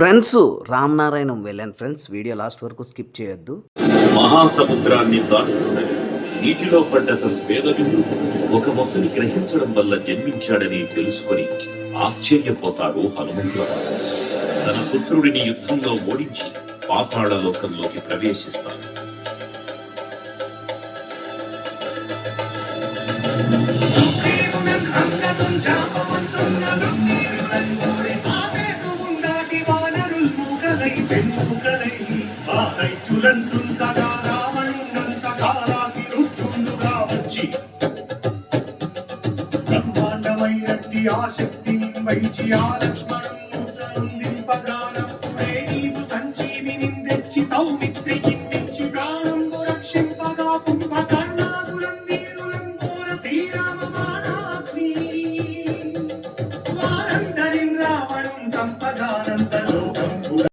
Friends Ram Narayanam వెళ్ళాను friends. Video last వరకు skip చేయొద్దు. మహాసముద్రాన్ని దాటుతున్నది. నీటిలో పడ్డ తన పేదవిందు ఒక మొసలి గ్రహించడం వల్ల జన్మించాడని తెలుసుకొని ఆశ్చర్యపోతాడు హనుమంతుల వారు. తన పుత్రుడిని యుద్ధంలో ఓడించి పాతాళ లోకంలోకి ప్రవేశిస్తాడు. పెన్నుకలై పెన్నుకలై ఆ దైత్యులంటుండగా రావణుండగా రాగిరుంటుండగా వచ్చి. బ్రహ్మాండమైనట్టి ఆ శక్తి వైచి ఆ లక్ష్మణును చందింపగానం నీవు సంజీవిని తెచ్చి రావణం సంపదానంతరం